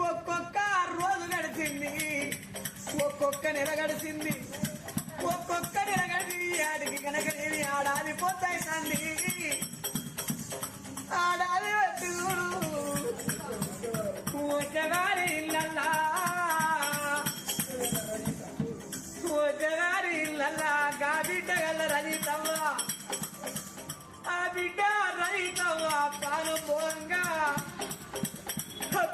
ఒక్కొక్క రోజు గడిచింది. ఒక్కొక్క నెల గడిచింది. ఒక్కొక్క నెల గడిచి ఆడికి కనుక నేను ఆడాలి పోతాయి తండ్రి ఆడాలి వచ్చి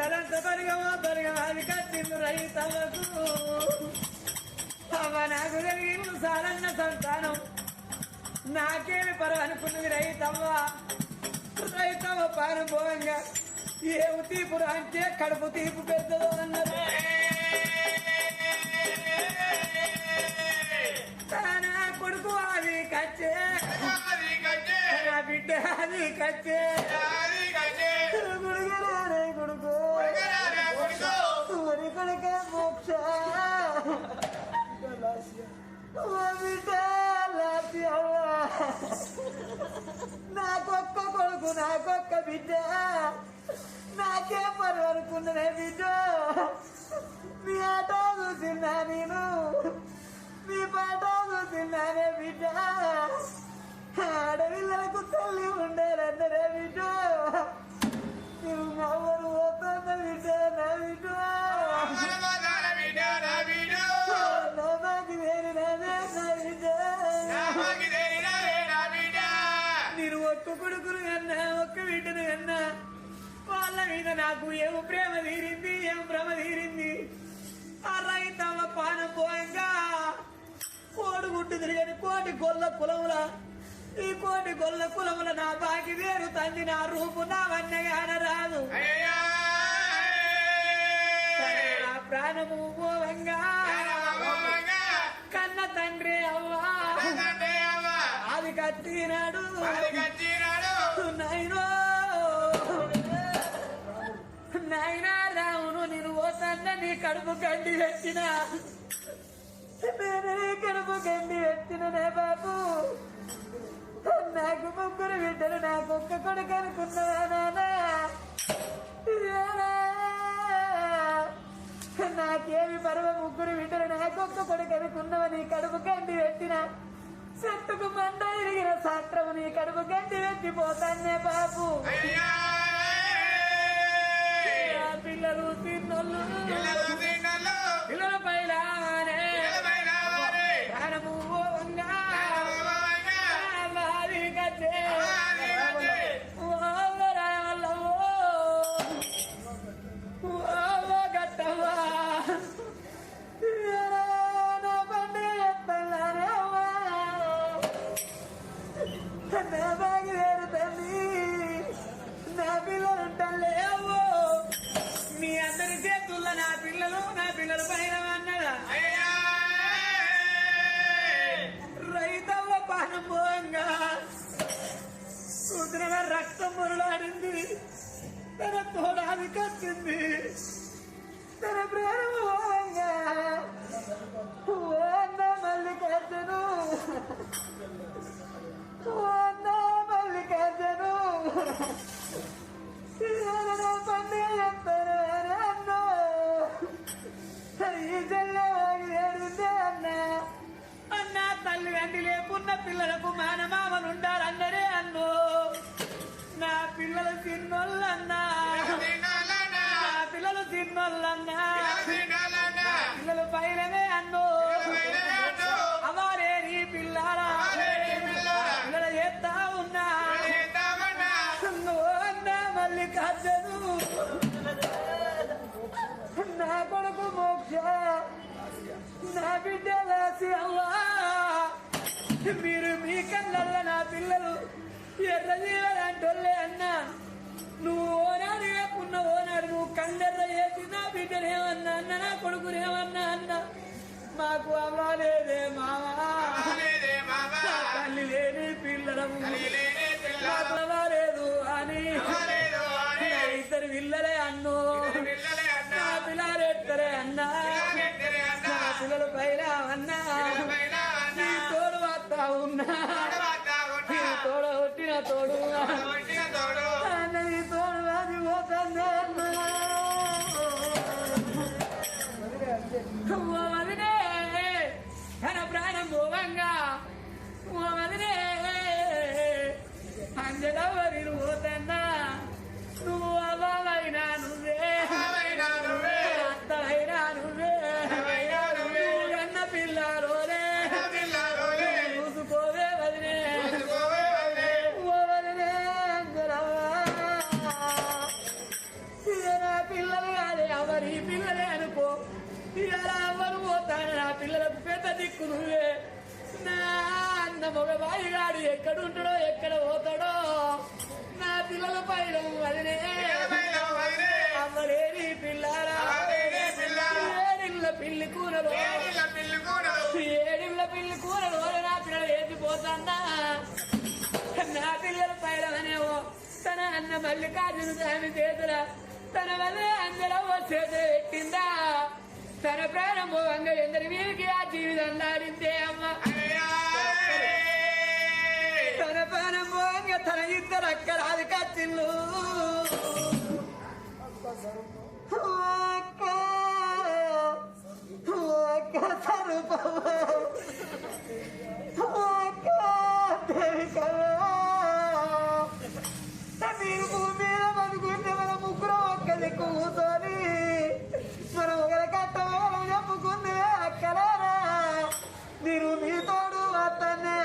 తరంత బరిగమా బరిగమా అది కట్టింది రైతవకు అవ నాకు కలిగిన సారన్న సంతానం. నాకేమి పర్వ అనుకున్నది రైతవ్వ రైతవ్వ పానుభవంగా ఏమి తీపురు అంటే కడుపు తీపు పెద్దదో అన్నది. నా కొడుకు అది కచ్చే నా బిడ్డ అది కచ్చే నాకొక్క కొడుకు నాకొక్క బిడ్డ. నాకే పని అనుకున్నదే బిడ్డ. మీ ఆట చూసినా నేను మీ పాట చూసినానే బిడ్డ. ఆడపిల్లలకు తల్లి ఉండేరన్నరే బిడ్డ. నువ్వు నవ్వరు పోతున్న బిడ్డ. నా బిడ్డ. నాకు ఏమో ప్రేమ తీరింది ఏం భ్రమ తీరింది. ఆ రైతమ్మ పానం పోయంగా కోడిగుడ్డు తిరిగని కోటి గొల్ల కులముల ఈ కోటి గొల్ల కులముల నా బాకి వేరు తంది నా రూపు నా వన్నగాన రాదు. నా ప్రాణము పోవంగా. కన్న తండ్రి అవ్వా. అది కత్తినాడు నాయనో. నాయనా రావును నేను పోతాన్న నీ కడుపు గండి పెట్టిన. నేనే కడుపు గండి పెట్టిననే బాబు. నాకు ముగ్గురు బిడ్డలు నాకు ఒక్క కొడుకు అనుకున్నా నాకేమి పరమ ముగ్గురు బిడ్డలు నాకు ఒక్క కొడుకు అనుకున్నావా? నీ కడుపు గండి పెట్టిన. చెట్టుకు మండ ఇరిగిన సాత్రము నీ కడుపు గండి పెట్టిపోతానే బాబు. అయ్యా! పిల్లలు తిన్నోళ్ళు పిల్లల. పైలానే తోడాది తన ప్రాణం అన్న మల్లికార్జును. అన్న మల్లికార్జును. పండుగ చెప్తాను ఈ అన్న. అన్న తల్లి వెండి లేకున్న పిల్లలకు మానమామలు ఉండాలన్న. మీరు మీ కళ్ళల్ల నా పిల్లలు. ఎర్ర జీవలంటోళ్ళే అన్నా. నువ్వు ఓనాడు వేపున్న ఓనాడు నువ్వు కండెర్ర వేసి నా బిడ్డనేమన్నా అన్న నా కొడుకునేమన్నా అన్న. మాకు అవ్వలేదే మావా. తల్లి లేని పిల్లలము. రాయడమనేవో తన అన్న మల్లికార్జున స్వామి చేతుల తన వల్ల అందరూ చేతులు పెట్టిందా? తన ప్రాణం అందరు వీరికి ఆ జీవితం నాడిందే అమ్మ. తన ప్రాణం పోంగ తన ఇద్దరు అక్కడ అది కచ్చిల్లు సరుపు కూర్చొని మనం ఒకరి కట్టమని చెప్పుకుంది అక్కలేరా నేను మీతోడు అతనే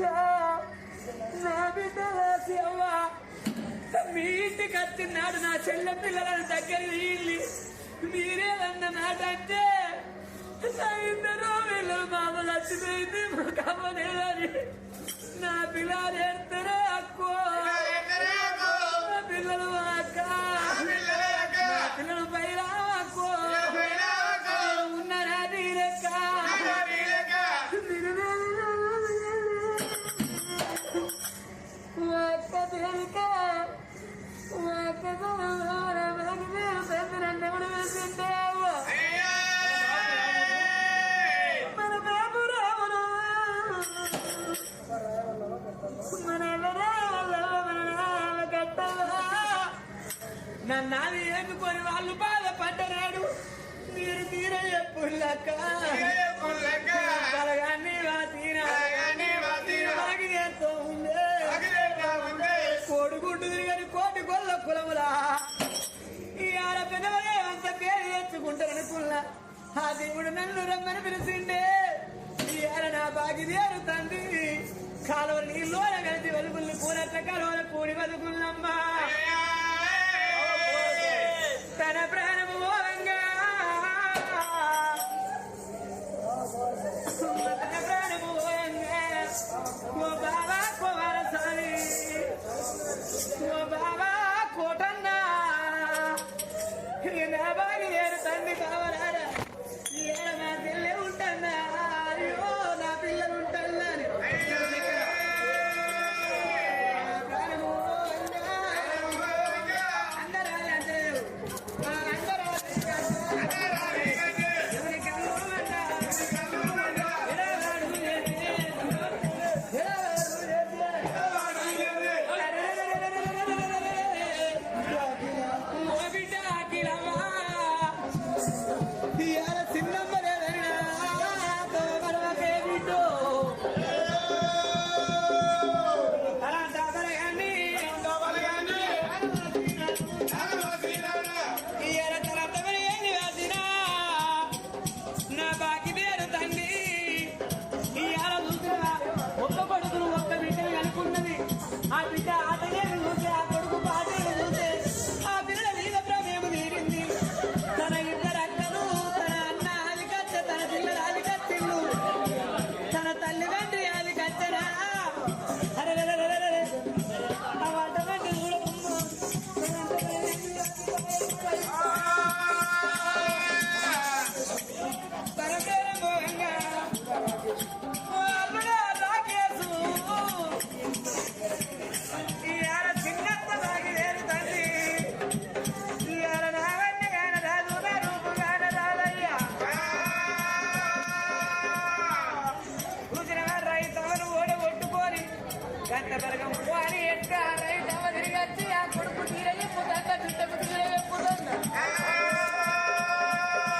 నా మీ ఇంటికి వచ్చినాడు నా చెల్లె పిల్లల దగ్గర వీళ్ళి మీరేదన్న మాట అంటే నా ఇద్దరు వీళ్ళు మామ చచ్చిపోయింది మాకు అవ్వలేదని నా పిల్లలు ఏడతారో అక్కో.